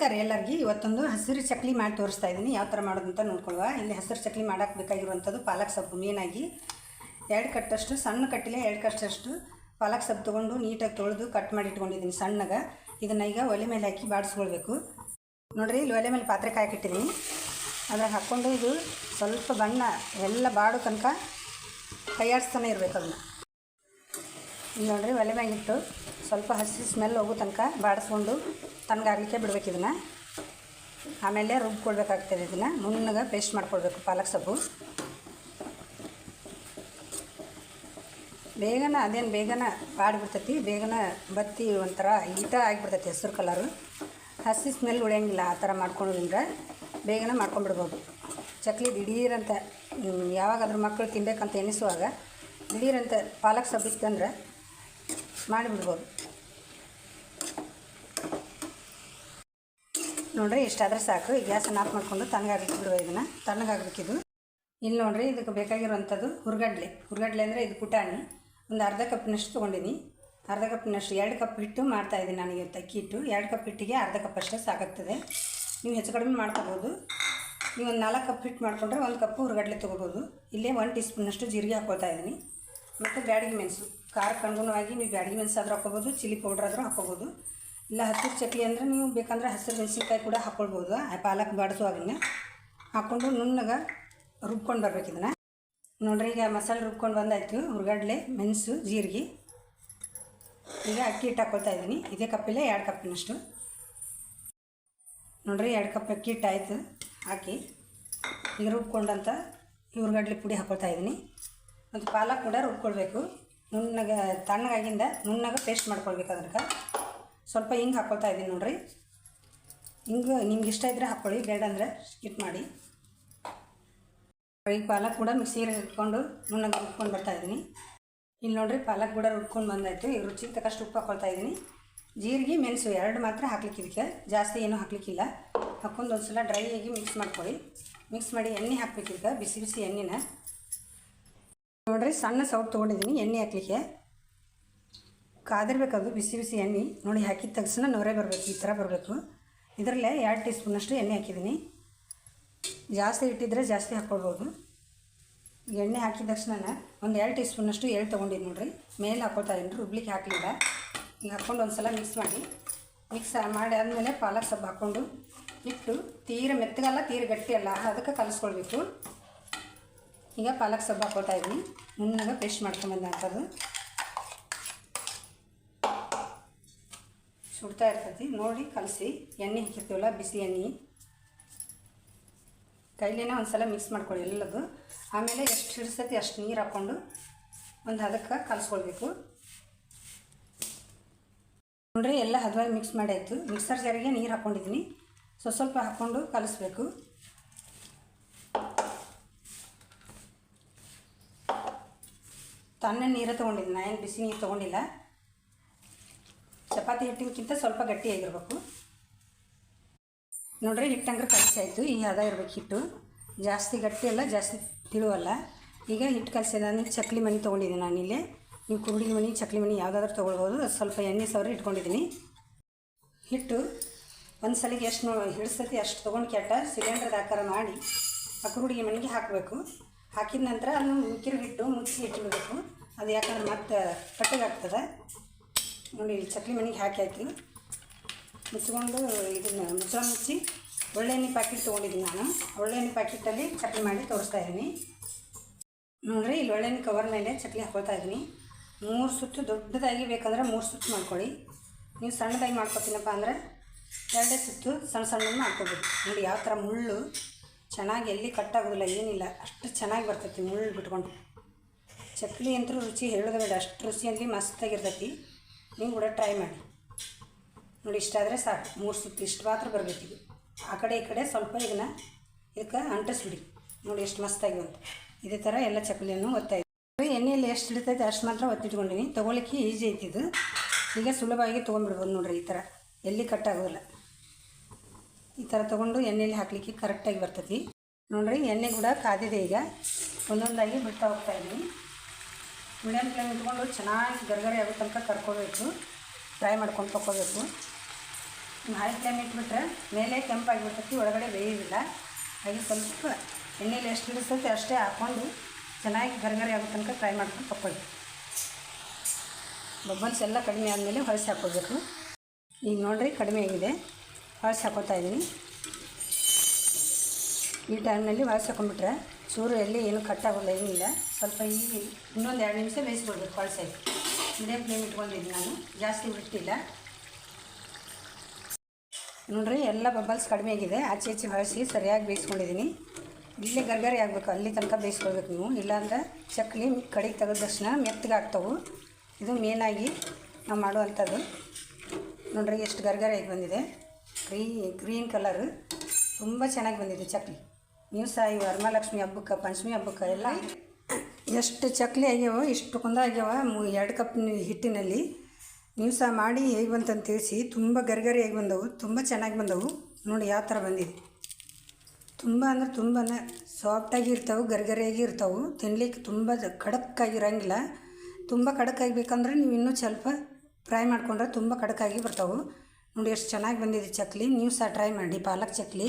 ನಮಸ್ಕಾರ ಎಲ್ಲರಿಗೂ. ಇವತ್ತೊಂದು ಹಸಿರು ಚಕ್ಲಿ ಮಾಡಿ ತೋರಿಸ್ತಾ ಇದ್ದೀನಿ. ಯಾವ ಥರ ಮಾಡೋದು ಅಂತ ನೋಡ್ಕೊಳ್ಳುವ. ಇಲ್ಲಿ ಹಸಿರು ಚಕ್ಲಿ ಮಾಡಕ್ಕೆ ಬೇಕಾಗಿರುವಂಥದ್ದು ಪಾಲಕ್ ಸೊಪ್ಪು ಮೇನಾಗಿ. ಎರಡು ಕಟ್ಟಷ್ಟು, ಸಣ್ಣ ಕಟ್ಟಿಲೆ ಎರಡು ಕಟ್ಟಷ್ಟು ಪಾಲಕ್ ಸೊಪ್ಪು ತೊಗೊಂಡು ನೀಟಾಗಿ ತೊಳೆದು ಕಟ್ ಮಾಡಿ ಇಟ್ಕೊಂಡಿದ್ದೀನಿ ಸಣ್ಣಗೆ. ಇದನ್ನು ಈಗ ಒಲೆ ಮೇಲೆ ಹಾಕಿ ಬಾಡಿಸ್ಕೊಳ್ಬೇಕು. ನೋಡಿರಿ, ಇಲ್ಲಿ ಒಲೆ ಮೇಲೆ ಪಾತ್ರೆ ಕಾಯಕಿಟ್ಟಿದ್ದೀನಿ ಅದ್ರಾಗ ಹಾಕ್ಕೊಂಡು ಇದು ಸ್ವಲ್ಪ ಬಣ್ಣ, ಎಲ್ಲ ಬಾಡೋ ತನಕ ಕೈಯಾಡಿಸ್ತಾನೆ ಇರಬೇಕು ಅದನ್ನು. ಇಲ್ಲಿ ನೋಡ್ರಿ, ಒಲೆ ಮ್ಯಾಗಿಟ್ಟು ಸ್ವಲ್ಪ ಹಸಿ ಸ್ಮೆಲ್ ಹೋಗೋ ತನಕ ಬಾಡಿಸ್ಕೊಂಡು ತಣ್ಣಗಾಗಲಿಕ್ಕೆ ಬಿಡ್ಬೇಕು ಇದನ್ನು. ಆಮೇಲೆ ರುಬ್ಕೊಳ್ಬೇಕಾಗ್ತದೆ ಇದನ್ನು. ನುಣ್ಣಗೆ ಪೇಸ್ಟ್ ಮಾಡ್ಕೊಳ್ಬೇಕು ಪಾಲಕ್ ಸೊಪ್ಪು. ಬೇಗನ, ಅದೇನು ಬೇಗನ ಬಾಡಿಬಿಡ್ತೈತಿ. ಬೇಗನ ಬತ್ತಿ ಒಂಥರ ಹೀಟ ಆಗಿಬಿಡ್ತೈತಿ ಹೆಸ್ರು ಕಲರು. ಹಸಿ ಸ್ಮೆಲ್ ಉಳಿಯಂಗಿಲ್ಲ ಆ ಥರ ಮಾಡ್ಕೊಳ್ಳೋದ್ರಿಂದ ಬೇಗನೆ ಮಾಡ್ಕೊಂಡ್ಬಿಡ್ಬೋದು. ಚಕ್ಲಿ ದಿಢೀರಂತ. ಯಾವಾಗಾದ್ರೂ ಮಕ್ಕಳು ತಿನ್ಬೇಕಂತ ಎನಿಸುವಾಗ ದಿಢೀರಂತ ಪಾಲಕ್ ಸೊಪ್ಪಿತ್ತಂದ್ರೆ ಮಾಡಿಬಿಡ್ಬೋದು. ನೋಡ್ರಿ ಇಷ್ಟಾದರೆ ಸಾಕು. ಗ್ಯಾಸನ್ನು ಆಫ್ ಮಾಡಿಕೊಂಡು ತಣ್ಣಗಾಗ್ಲಿಕ್ಕೆ ಬಿಡುವ ಇದನ್ನು. ತಣ್ಣಗಾಗಬೇಕಿದು ಇಲ್ಲಿ ನೋಡ್ರಿ, ಇದಕ್ಕೆ ಬೇಕಾಗಿರುವಂಥದ್ದು ಹುರ್ಗಡ್ಲೆ. ಹುರ್ಗಡ್ಲೆ ಅಂದರೆ ಇದು ಪುಟಾಣಿ. ಒಂದು ಅರ್ಧ ಕಪ್ನಷ್ಟು ತೊಗೊಂಡಿನಿ. ಅರ್ಧ ಕಪ್ನಷ್ಟು ಎರಡು ಕಪ್ ಹಿಟ್ಟು ಮಾಡ್ತಾ ಇದ್ದೀನಿ ನಾನು ಇವತ್ತು ಅಕ್ಕಿ ಹಿಟ್ಟು. ಎರಡು ಕಪ್ ಹಿಟ್ಟಿಗೆ ಅರ್ಧ ಕಪ್ ಅಷ್ಟೇ ಸಾಕಾಗ್ತದೆ. ನೀವು ಹೆಚ್ಚು ಕಡಿಮೆ ಮಾಡ್ಕೋಬೋದು. ನೀವು ಒಂದು ನಾಲ್ಕು ಕಪ್ ಹಿಟ್ಟು ಮಾಡಿಕೊಂಡ್ರೆ ಒಂದು ಕಪ್ಪು ಹುರ್ಗಡ್ಲೆ ತೊಗೋಬೋದು. ಇಲ್ಲೇ ಒಂದು ಟೀ ಸ್ಪೂನಷ್ಟು ಜೀರಿಗೆ ಹಾಕ್ಕೊಳ್ತಾ ಇದ್ದೀನಿ ಮತ್ತು ಬ್ಯಾಡಗಿ ಮೆಣಸು. ಖಾರಕ್ಕೆ ಅನುಗುಣವಾಗಿ ನೀವು ಬ್ಯಾಡಗಿ ಮೆಣಸು ಆದರೂ ಚಿಲ್ಲಿ ಪೌಡ್ರ್ ಆದರೂ ಹಾಕ್ಕೋಬೋದು. ಇಲ್ಲ ಹಸಿರು ಚಟ್ನಿ ಅಂದರೆ ನೀವು ಬೇಕಂದ್ರೆ ಹಸಿರು ಮೆಣಸಿನ್ಕಾಯಿ ಕೂಡ ಹಾಕ್ಕೊಳ್ಬೋದು ಪಾಲಕ್ ಅದನ್ನು. ಹಾಕ್ಕೊಂಡು ನುಣ್ಣಗೆ ರುಬ್ಕೊಂಡು ಬರ್ಬೇಕು ಇದನ್ನು. ನೋಡ್ರಿ, ಈಗ ಮಸಾಲೆ ರುಬ್ಕೊಂಡು ಬಂದಾಯ್ತು. ಹುರ್ಗಡ್ಲೆ, ಮೆಣಸು, ಜೀರಿಗೆ. ಈಗ ಅಕ್ಕಿ ಹಿಟ್ಟು ಹಾಕ್ಕೊಳ್ತಾ ಇದ್ದೀನಿ ಇದೇ ಕಪ್ಪಿಲ್ಲ ಎರಡು ಕಪ್ಪಿನಷ್ಟು ನೋಡ್ರಿ, ಎರಡು ಕಪ್ ಅಕ್ಕಿ ಹಿಟ್ಟು ಆಯಿತು. ಹಾಕಿ. ಈಗ ರುಬ್ಕೊಂಡಂತ ಈ ಹುರ್ಗಡ್ಲೆ ಪುಡಿ ಹಾಕ್ಕೊಳ್ತಾ ಇದ್ದೀನಿ ಮತ್ತು ಪಾಲಕ್ ಕೂಡ ರುಬ್ಕೊಳ್ಬೇಕು. ನುಣ್ಣಗೆ, ತಣ್ಣಗಾಗಿಂದ ನುಣ್ಣಗೆ ಪೇಸ್ಟ್ ಮಾಡ್ಕೊಳ್ಬೇಕು ಅದಕ್ಕೆ ಸ್ವಲ್ಪ ಹಿಂಗೆ ಹಾಕ್ಕೊಳ್ತಾ ಇದ್ದೀನಿ ನೋಡಿರಿ. ಹಿಂಗೆ ನಿಮ್ಗೆ ಇಷ್ಟ ಇದ್ದರೆ ಹಾಕ್ಕೊಳ್ಳಿ ಬೇಡ ಅಂದರೆ ಸ್ಕಿಪ್ ಮಾಡಿ. ಈ ಪಾಲಕ್ ಕೂಡ ಮಿಕ್ಸಿಗೆ ಇಟ್ಕೊಂಡು ನುಣ್ಣಗೆ ರುಬ್ಕೊಂಡು ಬರ್ತಾ ಇದ್ದೀನಿ ಇಲ್ಲಿ ನೋಡಿರಿ ಪಾಲಕ್ ಕೂಡ ರುಬ್ಕೊಂಡು ಬಂದಾಯಿತು ಈ ರುಚಿಗೆ ತಕ್ಕಷ್ಟು ಉಪ್ಪು ಹಾಕ್ಕೊಳ್ತಾ ಇದ್ದೀನಿ ಜೀರಿಗೆ, ಮೆಣಸು ಎರಡು ಮಾತ್ರ ಹಾಕ್ಲಿಕ್ಕೆ ಇದಕ್ಕೆ. ಜಾಸ್ತಿ ಏನೂ ಹಾಕ್ಲಿಕ್ಕಿಲ್ಲ ಹಾಕ್ಕೊಂಡು ಒಂದು ಸಲ ಡ್ರೈ ಆಗಿ ಮಿಕ್ಸ್ ಮಾಡ್ಕೊಳ್ಳಿ. ಮಿಕ್ಸ್ ಮಾಡಿ ಎಣ್ಣೆ ಹಾಕ್ಬೇಕು ಈಗ ಬಿಸಿ ಬಿಸಿ ಎಣ್ಣೆನ. ನೋಡಿರಿ ಸಣ್ಣ ಸೌಟ್ ತೊಗೊಂಡಿದ್ದೀನಿ ಎಣ್ಣೆ ಹಾಕ್ಲಿಕ್ಕೆ. ಕಾದಿರ್ಬೇಕದು ಬಿಸಿ ಬಿಸಿ ಎಣ್ಣೆ, ನೋಡಿ ಹಾಕಿದ ತಕ್ಷಣ ನೊರೆ ಬರಬೇಕು, ಈ ಥರ ಬರಬೇಕು. ಇದರಲ್ಲೇ ಎರಡು ಟೀ ಸ್ಪೂನಷ್ಟು ಎಣ್ಣೆ ಹಾಕಿದ್ದೀನಿ. ಜಾಸ್ತಿ ಇಟ್ಟಿದ್ರೆ ಜಾಸ್ತಿ ಹಾಕ್ಕೊಳ್ಬೋದು. ಎಣ್ಣೆ ಹಾಕಿದ ತಕ್ಷಣ ಒಂದು ಎರಡು ಟೀ ಸ್ಪೂನಷ್ಟು ಎಳ್ಳು ತೊಗೊಂಡಿದ್ದು ನೋಡಿರಿ. ಮೇಲೆ ಹಾಕ್ಕೊಳ್ತಾ ಇದ್ದೀನಿ, ರುಬ್ಲಿಕ್ಕೆ ಹಾಕಲಿಲ್ಲ. ಈಗ ಹಾಕ್ಕೊಂಡು ಒಂದು ಸಲ ಮಿಕ್ಸ್ ಮಾಡಿ. ಮಿಕ್ಸ್ ಮಾಡಿ ಆದಮೇಲೆ ಪಾಲಕ್ ಸೊಪ್ಪು ಹಾಕ್ಕೊಂಡು ಇಟ್ಟು ತೀರ ಮೆತ್ತಗಲ್ಲ, ತೀರ ಗಟ್ಟಿ ಅಲ್ಲ, ಅದಕ್ಕೆ ಕಲಿಸ್ಕೊಳ್ಬೇಕು. ಈಗ ಪಾಲಕ್ ಸೊಪ್ಪು ಹಾಕ್ಕೊಳ್ತಾ ಇದ್ದೀನಿ. ನುಣ್ಣಗೆ ಪೇಸ್ಟ್ ಮಾಡ್ಕೊಂಬಂದಂಥದ್ದು ಸುಡ್ತಾ ಇರ್ತೈತಿ. ನೋಡಿ, ಕಲಸಿ. ಎಣ್ಣೆ ಹಾಕಿರ್ತೀವಲ್ಲ, ಬಿಸಿ ಎಣ್ಣೆ. ಕೈಲೇನೆ ಒಂದು ಸಲ ಮಿಕ್ಸ್ ಮಾಡ್ಕೊಳ್ಳಿ ಎಲ್ಲದು. ಆಮೇಲೆ ಎಷ್ಟು ಹಿಡಿಸತಿ ಅಷ್ಟು ನೀರು ಹಾಕ್ಕೊಂಡು ಒಂದು ಹದಕ್ಕೆ ಕಲಸ್ಕೊಳ್ಬೇಕು. ನೋಡ್ರಿ, ಎಲ್ಲ ಹದವಾಗಿ ಮಿಕ್ಸ್ ಮಾಡಾಯಿತು ಮಿಕ್ಸರ್ ಜಾರಿಗೆ ನೀರು ಹಾಕ್ಕೊಂಡಿದ್ದೀನಿ ಸ್ವಲ್ಪ ಸ್ವಲ್ಪ ಹಾಕ್ಕೊಂಡು ಕಲಿಸ್ಬೇಕು. ತಣ್ಣ ನೀರು ತೊಗೊಂಡಿದ್ದೀನಿ ನಾನು ಬಿಸಿ ನೀರು ತೊಗೊಂಡಿಲ್ಲ. ಚಪಾತಿ ಹಿಟ್ಟಿಗಿಂತ ಸ್ವಲ್ಪ ಗಟ್ಟಿಯಾಗಿರ್ಬೇಕು ನೋಡ್ರಿ, ಹಿಟ್ಟಂಗ್ರೆ ಕಲಸಿ ಆಯಿತು. ಈ ಹದ ಇರ್ಬೇಕು ಹಿಟ್ಟು. ಜಾಸ್ತಿ ಗಟ್ಟಿ ಅಲ್ಲ, ಜಾಸ್ತಿ ತಿಳುವಲ್ಲ ಈಗ ಹಿಟ್ಟು ಕಲಸಿದ ಚಕ್ಲಿ ಮಣಿ ತೊಗೊಂಡಿದ್ದೀನಿ ನಾನಿಲ್ಲಿ. ನೀವು ಕುರುಡಿ ಮಣಿ, ಚಕ್ಲಿ ಮಣಿ ಯಾವುದಾದ್ರೂ ತೊಗೊಳ್ಬೋದು. ಸ್ವಲ್ಪ ಎಣ್ಣೆ ಸವರಿ ಇಟ್ಕೊಂಡಿದ್ದೀನಿ. ಹಿಟ್ಟು ಒಂದು ಸಲಿಗೆ ಎಷ್ಟು ನೋ ಹಿಡಿಸ್ತತಿ ಅಷ್ಟು ತೊಗೊಂಡು ಕೆಟ್ಟ ಸಿಲಿಂಡ್ರದ ಆಕಾರ ಮಾಡಿ ಆ ಕುರುಡಿಗೆ ಮಣಿಗೆ ಹಾಕಬೇಕು. ಹಾಕಿದ ನಂತರ ಅದನ್ನು ಮುಕ್ಕಿರೋ ಹಿಟ್ಟು ಮುಚ್ಚಿ ಇಟ್ಬಿಡಬೇಕು. ಅದು ಯಾಕಂದ್ರೆ ಮತ್ತೆ ಕಟ್ಟಗಾಗ್ತದೆ. ನೋಡಿ ಚಕ್ಲಿ ಮನೆಗೆ ಹಾಕಿ ಹಾಕಿ ಮುಚ್ಕೊಂಡು ಇದನ್ನು ಮುಚ್ಚಳ ಮುಚ್ಚಿ ಒಳ್ಳೆಣ್ಣೆ ಪ್ಯಾಕೆಟ್ ತೊಗೊಂಡಿದ್ದೀನಿ ನಾನು. ಒಳ್ಳೆಣ್ಣೆ ಪ್ಯಾಕೆಟಲ್ಲಿ ಚಕ್ಲಿ ಮಾಡಿ ತೋರಿಸ್ತಾ ಇದ್ದೀನಿ. ನೋಡಿರಿ, ಇಲ್ಲಿ ಒಳ್ಳೆಣ್ಣೆ ಕವರ್ ಮೇಲೆ ಚಕ್ಲಿ ಹಾಕೊಳ್ತಾ ಇದ್ದೀನಿ. ಮೂರು ಸುತ್ತು ದೊಡ್ಡದಾಗಿ ಬೇಕಂದ್ರೆ ಮೂರು ಸುತ್ತು ಮಾಡ್ಕೊಳ್ಳಿ. ನೀವು ಸಣ್ಣದಾಗಿ ಮಾಡ್ಕೊತೀನಪ್ಪ ಅಂದರೆ ಎರಡೇ ಸುತ್ತು ಸಣ್ಣ ಸಣ್ಣ ಮಾಡ್ಕೊಬೋದು. ನೋಡಿ, ಯಾವ ಥರ ಮುಳ್ಳು ಚೆನ್ನಾಗಿ ಎಲ್ಲಿ ಕಟ್ಟಾಗೋದಿಲ್ಲ ಏನಿಲ್ಲ, ಅಷ್ಟು ಚೆನ್ನಾಗಿ ಬರ್ತೈತಿ ಮುಳ್ಳು ಬಿಟ್ಕೊಂಡು. ಚಕ್ಲಿ ಅಂತೂ ರುಚಿ ಹೇಳೋದು ಬೇಡ, ಅಷ್ಟು ರುಚಿಯಲ್ಲಿ ಮಸ್ತಾಗಿರ್ತೈತಿ. ನೀವು ಕೂಡ ಟ್ರೈ ಮಾಡಿ. ನೋಡಿ ಇಷ್ಟಾದರೆ ಸಾಕು. ಮೂರು ಸುತ್ತು ಇಷ್ಟು ಮಾತ್ರ ಬರಬೇಕಿದು ಆ ಕಡೆ ಈ ಕಡೆ ಸ್ವಲ್ಪ ಇದನ್ನು ಇದಕ್ಕೆ ಅಂಟಿಸ್ಬಿಡಿ. ನೋಡಿ ಎಷ್ಟು ಮಸ್ತಾಗಿ ಬಂತು ಇದೇ ಥರ ಎಲ್ಲ ಚಕ್ಕಲಿಯನ್ನು ಒತ್ತಾ ಇದ್ದೀವಿ ಎಣ್ಣೆಯಲ್ಲಿ ಎಷ್ಟು ಹಿಡಿತೈತೆ ಅಷ್ಟು ಮಾತ್ರ ಒತ್ತಿಟ್ಕೊಂಡಿನಿ ತೊಗೊಳಿಕ್ಕೆ ಈಜಿ ಐತಿದು ಈಗ ಸುಲಭವಾಗಿ ತೊಗೊಂಡ್ಬಿಡ್ಬೋದು ನೋಡ್ರಿ ಈ ಥರ ಎಲ್ಲಿ ಕಟ್ಟಾಗೋದಿಲ್ಲ ಈ ಥರ ತೊಗೊಂಡು ಎಣ್ಣೆಯಲ್ಲಿ ಹಾಕಲಿಕ್ಕೆ ಕರೆಕ್ಟಾಗಿ ಬರ್ತೈತಿ. ನೋಡ್ರಿ, ಎಣ್ಣೆ ಕೂಡ ಕಾದಿದೆ ಈಗ. ಒಂದೊಂದಾಗಿ ಬಿಡ್ತಾ ಹೋಗ್ತಾ ಇದ್ದೀನಿ. ಮೀಡಿಯಮ್ ಫ್ಲೇಮ್ ಇಟ್ಕೊಂಡು ಚೆನ್ನಾಗಿ ಗರ್ಗರಿ ಆಗೋ ತನಕ ಕರ್ಕೋಬೇಕು. ಫ್ರೈ ಮಾಡ್ಕೊಂಡು ತಗೋಬೇಕು ಹೈ ಫ್ಲೇಮ್ ಇಟ್ಬಿಟ್ರೆ ಮೇಲೆ ಕೆಂಪಾಗಿಬಿಡ್ತೈತಿ, ಒಳಗಡೆ ಬೇಯೋದಿಲ್ಲ ಹಾಗೆ ಸ್ವಲ್ಪ ಎಣ್ಣೆಲಿ ಎಷ್ಟು ಹಿಡಿಸ್ತೈತಿ ಅಷ್ಟೇ ಹಾಕ್ಕೊಂಡು ಚೆನ್ನಾಗಿ ಗರ್ಗರಿ ಆಗೋ ತನಕ ಫ್ರೈ ಮಾಡ್ಕೊಂಡು ತಕ್ಕೊಳ್ಳಿ. ಬಬ್ಬಲ್ಸ್ ಎಲ್ಲ ಕಡಿಮೆ ಆದಮೇಲೆ ಹೊಳಸಿ ಹಾಕ್ಕೋಬೇಕು ಈಗ ನೋಡಿರಿ ಕಡಿಮೆ ಆಗಿದೆ. ಹೊಳಸಿ ಹಾಕೋತಾ ಇದ್ದೀನಿ. ಈ ಟೈಮ್ನಲ್ಲಿ ಹೊಳಸಿ ಹಾಕೊಂಡ್ಬಿಟ್ರೆ ಚೂರು ಎಲ್ಲಿ ಏನು ಕಟ್ಟಾಗೋಲ್ಲ ಏನಿಲ್ಲ ಸ್ವಲ್ಪ ಈ ಇನ್ನೊಂದು ಎರಡು ನಿಮಿಷ ಬೇಯಿಸ್ಕೊಳ್ಬೇಕು ಹೊಳಸಿ ಮೀಡಿಯಮ್ ಫ್ಲೇಮ್ ಇಟ್ಕೊಂಡಿದ್ದೀನಿ ನಾನು. ಜಾಸ್ತಿ ಬಿಟ್ಟಿಲ್ಲ ನೋಡ್ರಿ, ಎಲ್ಲ ಬಬಲ್ಸ್ ಕಡಿಮೆ ಆಗಿದೆ. ಆಚೆ ಈಚೆ ಬಳಸಿ ಸರಿಯಾಗಿ ಬೇಯಿಸ್ಕೊಂಡಿದ್ದೀನಿ. ಇಲ್ಲೇ ಗರ್ಗರಿ ಆಗಬೇಕು. ಅಲ್ಲಿ ತನಕ ಬೇಯಿಸ್ಕೊಳ್ಬೇಕು ನೀವು. ಇಲ್ಲಾಂದ್ರೆ ಚಕ್ಲಿ ಕಡೆಗೆ ತೆಗೆದ ತಕ್ಷಣ ಮೆತ್ತಗೆ ಆಗ್ತವೆ. ಇದು ಮೇನಾಗಿ ನಾವು ಮಾಡುವಂಥದ್ದು. ನೋಡ್ರಿ, ಎಷ್ಟು ಗರ್ಗರಿಯಾಗಿ ಬಂದಿದೆ. ಗ್ರೀ ಗ್ರೀನ್ ಕಲರ್ ತುಂಬ ಚೆನ್ನಾಗಿ ಬಂದಿದೆ ಚಕ್ಲಿ. ನೀವು ಸಹ ಈ ವರಮಹಾಲಕ್ಷ್ಮಿ ಹಬ್ಬಕ್ಕೆ, ಪಂಚಮಿ ಹಬ್ಬಕ್ಕೆ ಎಲ್ಲ ಎಷ್ಟು ಚಕ್ಲಿ ಆಗ್ಯಾವ ಇಷ್ಟು ಕುಂದ ಆಗ್ಯಾವ ಎರಡು ಕಪ್ ಹಿಟ್ಟಿನಲ್ಲಿ ನೀವು ಸಹ ಮಾಡಿ ಹೇಗೆ ಬಂತಂತ ತಿಳಿಸಿ. ತುಂಬ ಗರಿಗರಿ ಆಗಿ ಬಂದವು, ತುಂಬ ಚೆನ್ನಾಗಿ ಬಂದವು. ನೋಡಿ ಯಾವ ಥರ ಬಂದಿದೆ. ತುಂಬ ಅಂದ್ರೆ ತುಂಬ ಸಾಫ್ಟಾಗಿ ಇರ್ತಾವೆ ಗರಿಗರಿಯಾಗಿ ಇರ್ತಾವೆ. ತಿನ್ಲಿಕ್ಕೆ ತುಂಬ ಖಡಕ್ಕಾಗಿರಂಗಿಲ್ಲ ತುಂಬ ಖಡಕ್ಕಾಗಬೇಕಂದ್ರೆ ನೀವು ಇನ್ನೂ ಸ್ವಲ್ಪ ಫ್ರೈ ಮಾಡ್ಕೊಂಡ್ರೆ ತುಂಬ ಖಡಕ್ಕಾಗಿ ಬರ್ತಾವೆ. ನೋಡಿ ಎಷ್ಟು ಚೆನ್ನಾಗಿ ಬಂದಿದೆ ಚಕ್ಲಿ. ನೀವು ಸಹ ಟ್ರೈ ಮಾಡಿ, ಪಾಲಕ್ ಚಕ್ಲಿ.